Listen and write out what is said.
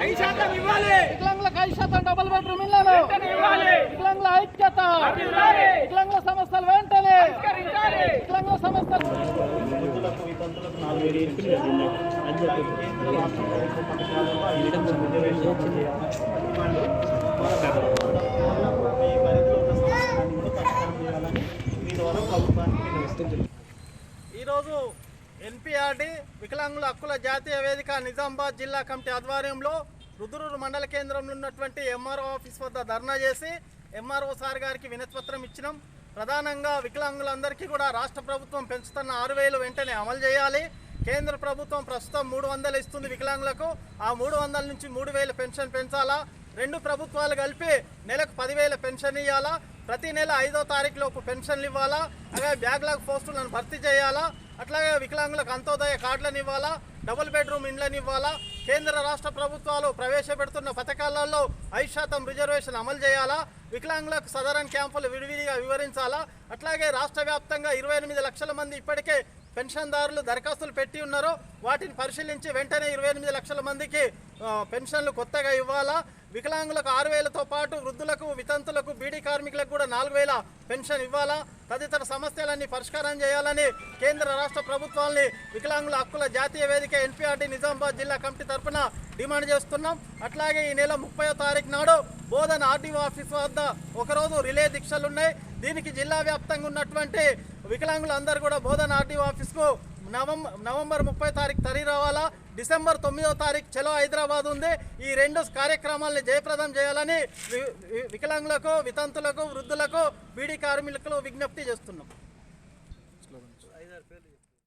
వికలాంగులకు ఐదు శాతం డబుల్ బెడ్రూమ్ ఇళ్ళను వికలాంగుల ఐక్యత. వికలాంగుల సమస్యలు వెంటనే. పరిష్కరించాలి. వికలాంగుల సమస్యలు. ఈరోజు ఎన్పిఆర్డి వికలాంగుల హక్కుల జాతీయ వేదిక నిజామాబాద్ జిల్లా కమిటీ ఆధ్వర్యంలో రుద్రూరు మండల కేంద్రంలో ఉన్నటువంటి ఎంఆర్ఓ ఆఫీస్ వద్ద ధర్నా చేసి ఎంఆర్ఓ సార్ గారికి వినతిపత్రం ఇచ్చినాం. ప్రధానంగా వికలాంగులందరికీ కూడా రాష్ట్ర ప్రభుత్వం పెంచుతున్న ఆరు వేలు వెంటనే అమలు చేయాలి. కేంద్ర ప్రభుత్వం ప్రస్తుతం మూడు వందలు ఇస్తుంది వికలాంగులకు. ఆ మూడు వందల నుంచి మూడు వేల పెన్షన్ పెంచాలా? రెండు ప్రభుత్వాలు కలిపి నెలకు పదివేల పెన్షన్ ఇవ్వాలా ప్రతి నెల ఐదో తారీఖులోపు పెన్షన్లు ఇవ్వాలా? అలాగే బ్యాక్లాగ్ పోస్టులను భర్తీ చేయాలా? అట్లాగే వికలాంగులకు అంత్యోదయ కార్డులను ఇవ్వాలా? డబుల్ బెడ్రూమ్ ఇండ్లను ఇవ్వాలా? కేంద్ర రాష్ట్ర ప్రభుత్వాలు ప్రవేశపెడుతున్న పథకాలలో ఐదు శాతం రిజర్వేషన్ అమలు చేయాలా? వికలాంగులకు సదరన్ క్యాంపులు విడివిడిగా వివరించాలా? అట్లాగే రాష్ట్ర వ్యాప్తంగా ఇరవై ఎనిమిది లక్షల మంది ఇప్పటికే పెన్షన్దారులు దరఖాస్తులు పెట్టి ఉన్నారో వాటిని పరిశీలించి వెంటనే ఇరవై ఎనిమిది లక్షల మందికి పెన్షన్లు కొత్తగా ఇవ్వాలా? వికలాంగులకు ఆరు వేలతో పాటు వృద్ధులకు వితంతులకు బీడీ కార్మికులకు కూడా నాలుగు వేల పెన్షన్ ఇవ్వాలా? తదితర సమస్యలన్నీ పరిష్కారం చేయాలని కేంద్ర రాష్ట్ర ప్రభుత్వాల్ని వికలాంగుల హక్కుల జాతీయ వేదిక ఎన్పీఆర్డీ నిజామాబాద్ జిల్లా కమిటీ తరఫున డిమాండ్ చేస్తున్నాం. అట్లాగే ఈ నెల ముప్పై తారీఖు నాడు బోధన ఆర్డీఓ ఆఫీస్ వద్ద ఒకరోజు రిలే దీక్షలు ఉన్నాయి దీనికి జిల్లా వ్యాప్తంగా ఉన్నటువంటి వికలాంగులందరూ కూడా బోధన ఆర్టీఓ ఆఫీస్కు నవం నవంబర్ ముప్పై తారీఖు తరి రావాలా? డిసెంబర్ తొమ్మిదో తారీఖు చలో హైదరాబాద్ ఉంది. ఈ రెండు కార్యక్రమాలను జయప్రదం చేయాలని వికలాంగులకు వితంతులకు వృద్ధులకు బీడీ కార్మికులకు విజ్ఞప్తి చేస్తున్నాం.